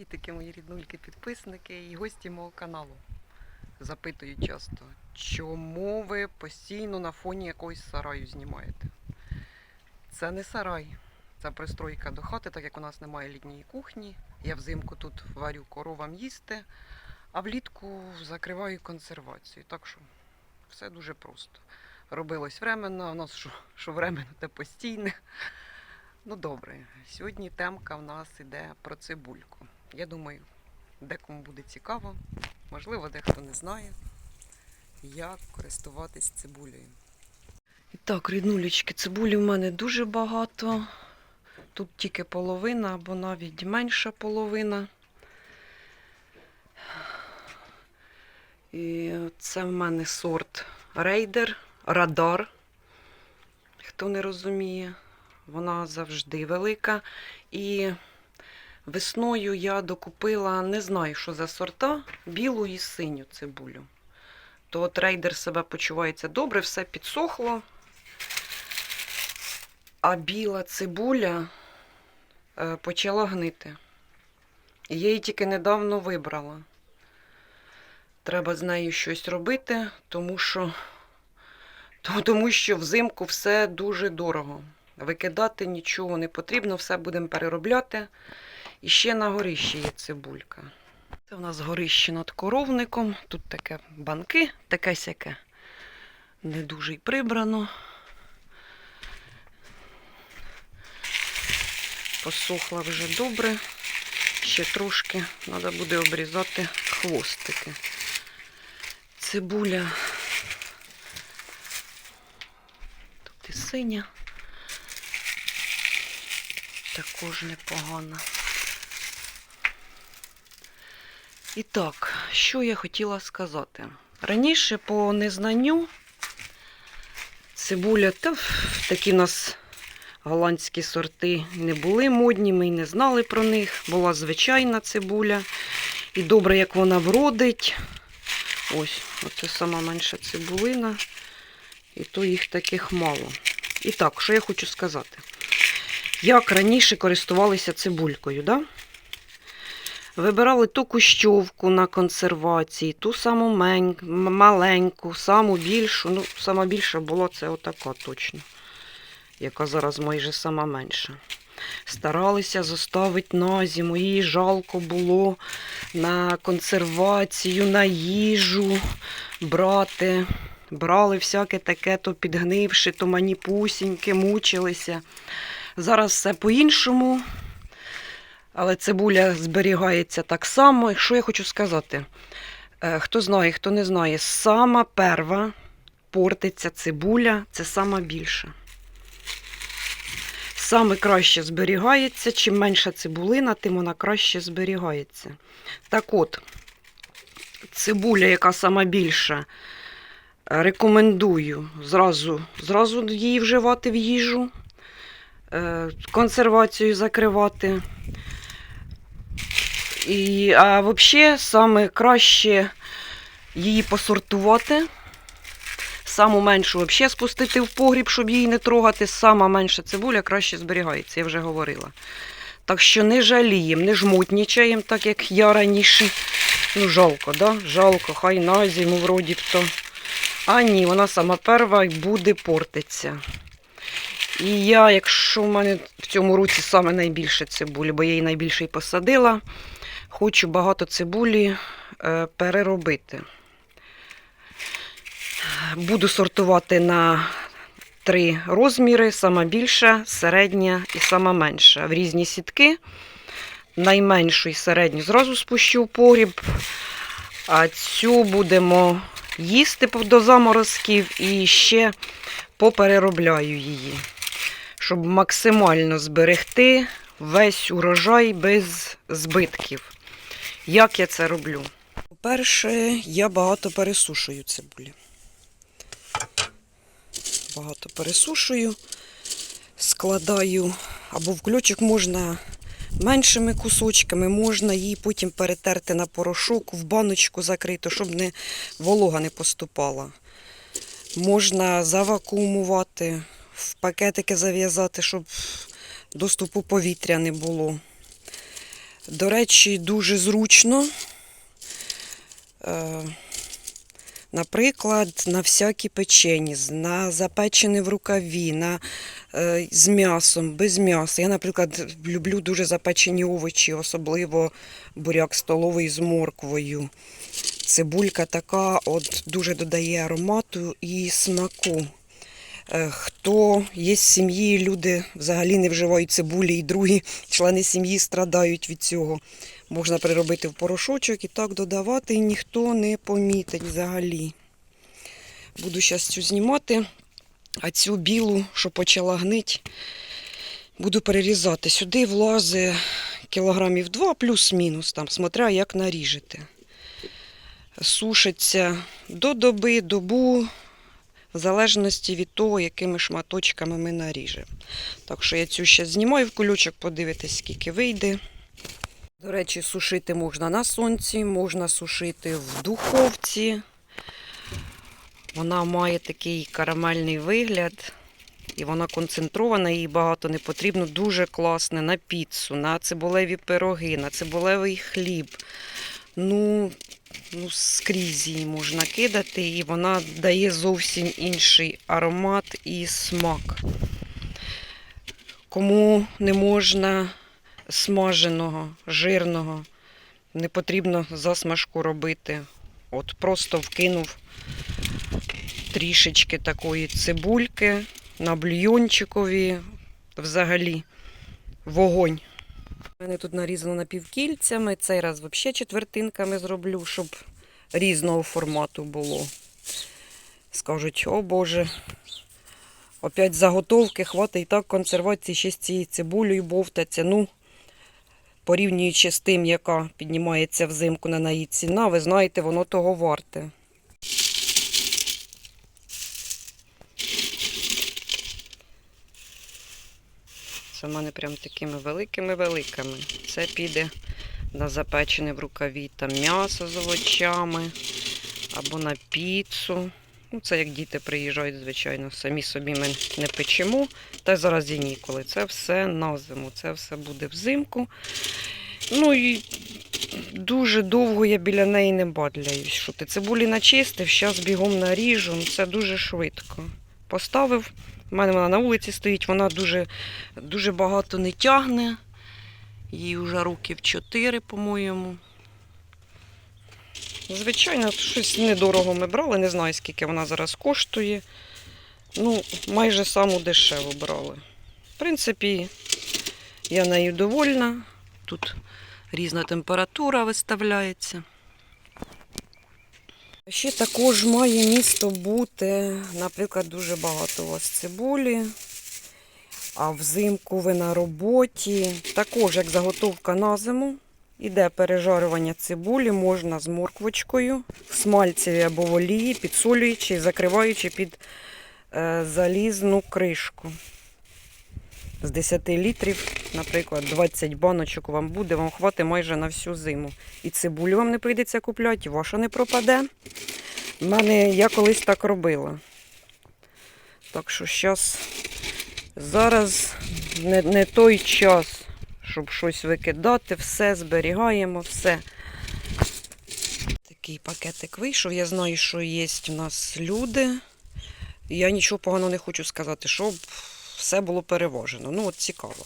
Привітики, мої ріднульки, підписники і гості мого каналу. Запитують часто, чому ви постійно на фоні якогось сараю знімаєте? Це не сарай, це пристройка до хати, так як у нас немає літньої кухні. Я взимку тут варю коровам їсти, а влітку закриваю консервацію. Так що все дуже просто. Робилось временно, у нас що, що временно, те постійне. Ну добре, сьогодні темка в нас іде про цибульку. Я думаю, декому буде цікаво, можливо, дехто не знає, як користуватись цибулею. І так, ріднулечки, цибулі в мене дуже багато. Тут тільки половина або навіть менша половина. І це в мене сорт рейдер, радар. Хто не розуміє, вона завжди велика. І весною я докупила, не знаю, що за сорта, білу і синю цибулю. То от рейдер себе почувається добре, все підсохло. А біла цибуля е, почала гнити. Я її тільки недавно вибрала. Треба з нею щось робити, тому що, то- тому що взимку все дуже дорого. Викидати нічого не потрібно, все будемо переробляти. І ще на горищі є цибулька. Це у нас горище над коровником. Тут таке банки, таке сяке. Не дуже й прибрано. Посохла вже добре. Ще трошки треба буде обрізати хвостики. Цибуля. Тут і синя. Також непогана. І так, що я хотіла сказати. Раніше по незнанню цибуля, та такі нас голландські сорти не були модні, ми й не знали про них. Була звичайна цибуля. І добре, як вона вродить. Ось, оце сама менша цибулина. І то їх таких мало. І так, що я хочу сказати. Як раніше користувалися цибулькою, да? Вибирали ту кущовку на консервації, ту саму мень, маленьку, саму більшу. Ну, сама більша була це отака точно, яка зараз майже сама менша. Старалися заставити на зиму, її жалко було на консервацію, на їжу брати. Брали всяке таке, то підгнивши, то маніпусіньки, мучилися. Зараз все по-іншому. Але цибуля зберігається так само. І Що я хочу сказати? Е, Хто знає, хто не знає, сама перва портиться цибуля, це сама більша. Саме краще зберігається. Чим менша цибулина, тим вона краще зберігається. Так от, цибуля, яка сама більша, рекомендую зразу, зразу її вживати в їжу, е, консервацію закривати. І, а взагалі, саме краще її посортувати. Саму меншу взагалі спустити в погріб, щоб її не трогати. Сама менша цибуля краще зберігається, я вже говорила. Так що не жаліємо, не жмутнічаємо, так як я раніше. Ну, жалко, да? Жалко, хай на зиму вроді б то. А ні, вона сама перва і буде портитися. І я, якщо в мене в цьому році саме найбільше цибулі, бо я її найбільше і посадила, хочу багато цибулі е, переробити. Буду сортувати на три розміри: сама більша, середня і сама менша. В різні сітки. Найменшу і середню зразу спущу в погріб. А цю будемо їсти до заморозків і ще попереробляю її, щоб максимально зберегти весь урожай без збитків. Як я це роблю? По-перше, я багато пересушую цибулі. Багато пересушую, складаю або в ключик можна меншими кусочками, можна її потім перетерти на порошок, в баночку закрито, щоб не волога не поступала. Можна завакуумувати, в пакетики зав'язати, щоб доступу повітря не було. До речі, дуже зручно. Е, Наприклад, на всякі печені, на запечені в рукаві, на, е, з м'ясом, без м'яса. Я, наприклад, люблю дуже запечені овочі, особливо буряк столовий з морквою. Цибулька така от дуже додає аромату і смаку. Е, Хто є з сім'ї, люди взагалі не вживають цибулі, і другі члени сім'ї страдають від цього. Можна переробити в порошочок і так додавати, і ніхто не помітить взагалі. Буду зараз цю знімати, а цю білу, що почала гнить, буду перерізати. Сюди влазить кілограмів 2 плюс-мінус, там, смотря як наріжете. Сушиться до доби, добу, в залежності від того, якими шматочками ми наріжемо. Так що я цю ще знімаю в кульочок, подивитись, скільки вийде. До речі, сушити можна на сонці, можна сушити в духовці. Вона має такий карамельний вигляд. І вона концентрована, їй багато не потрібно. Дуже класне на піцу, на цибулеві пироги, на цибулевий хліб. Ну, ну, скрізь її можна кидати, і вона дає зовсім інший аромат і смак. Кому не можна смаженого, жирного, не потрібно засмажку робити. От просто вкинув трішечки такої цибульки на бульйончикові, взагалі вогонь. У мене тут нарізано напівкільцями. Цей раз взагалі четвертинками зроблю, щоб різного формату було. Скажуть, о Боже, опять заготовки, хватить і так консервації ще з цією цибулею бовтаться. Ну, порівнюючи з тим, яка піднімається взимку на неї ціна, ви знаєте, воно того варте. Це в мене прям такими великими-великими. Це піде на запечене в рукаві там м'ясо з овочами або на піцу. Ну, це як діти приїжджають, звичайно, самі собі ми не печемо. Та зараз і ніколи. Це все на зиму, це все буде взимку. Ну і дуже довго я біля неї не бадляюсь. Що ти цибулі начистив, зараз бігом наріжу. Ну, Це дуже швидко. Поставив. У мене вона на вулиці стоїть, вона дуже, дуже багато не тягне. Їй вже років 4, по-моєму. Звичайно, щось недорого ми брали, не знаю, скільки вона зараз коштує. Ну, майже саму дешеву брали. В принципі, я нею довольна. Тут різна температура виставляється. Ще також має місто бути, наприклад, дуже багато у вас цибулі, а взимку ви на роботі. Також, як заготовка на зиму, іде пережарювання цибулі, можна з морквочкою, в смальцеві або в олії, підсолюючи, і закриваючи під е, залізну кришку. З 10 літрів, наприклад, 20 баночок вам буде, вам хватить майже на всю зиму. І цибулю вам не прийдеться купляти, і ваша не пропаде. У мене я колись так робила. Так що зараз, зараз не, не той час, щоб щось викидати, все зберігаємо, все. Такий пакетик вийшов. Я знаю, що є у нас люди. Я нічого поганого не хочу сказати, щоб все було перевожено. Ну, от цікаво.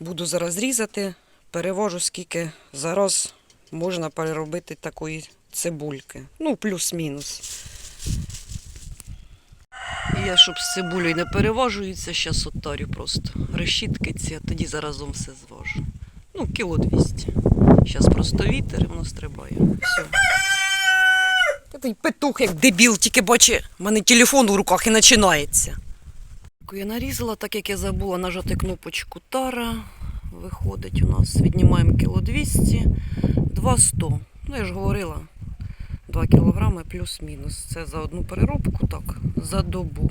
Буду зараз різати, перевожу, скільки зараз можна переробити такої цибульки. Ну, плюс-мінус. Я, щоб з цибулею не переважується, зараз отарю просто решітки ці, а тоді заразом все зважу. Ну, кіло 200. Зараз просто вітер і воно стрибає. Все. Та той петух, як дебіл, тільки бачи, в мене телефон у руках і починається. Я нарізала, так як я забула нажати кнопочку Тара. Виходить у нас, віднімаємо кіло 200, 200. Ну, я ж говорила, 2 кілограми плюс-мінус. Це за одну переробку, так, за добу.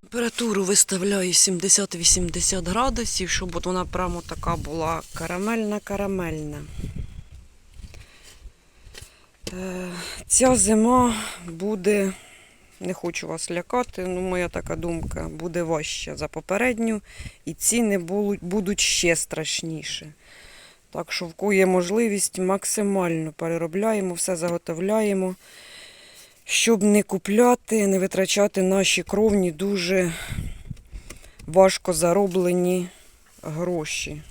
Температуру виставляю 70-80 градусів, щоб от вона прямо така була карамельна-карамельна. Е, Ця зима буде не хочу вас лякати, ну моя така думка буде важча за попередню, і ціни будуть, ще страшніші. Так що в кого є можливість, максимально переробляємо, все заготовляємо, щоб не купляти, не витрачати наші кровні дуже важко зароблені гроші.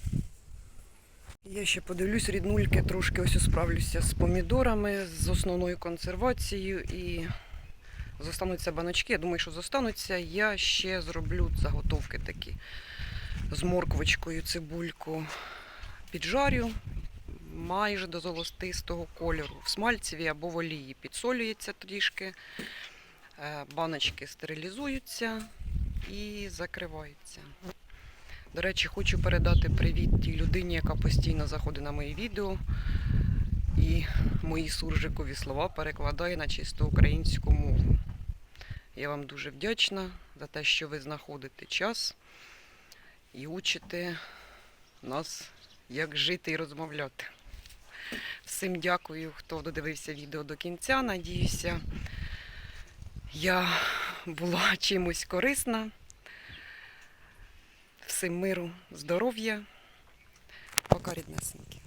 Я ще подивлюсь, ріднульки, трошки ось справлюся з помідорами, з основною консервацією і зостануться баночки. Я думаю, що зостануться. Я ще зроблю заготовки такі з морквочкою, цибульку піджарю майже до золотистого кольору. В смальцеві або в олії підсолюється трішки, е, баночки стерилізуються і закриваються. До речі, хочу передати привіт тій людині, яка постійно заходить на мої відео і мої суржикові слова перекладає на чисто українську мову. Я вам дуже вдячна за те, що ви знаходите час і учите нас, як жити і розмовляти. Всім дякую, хто додивився відео до кінця. Надіюся, я була чимось корисна. Всім миру, здоров'я. Пока ріднесенькі.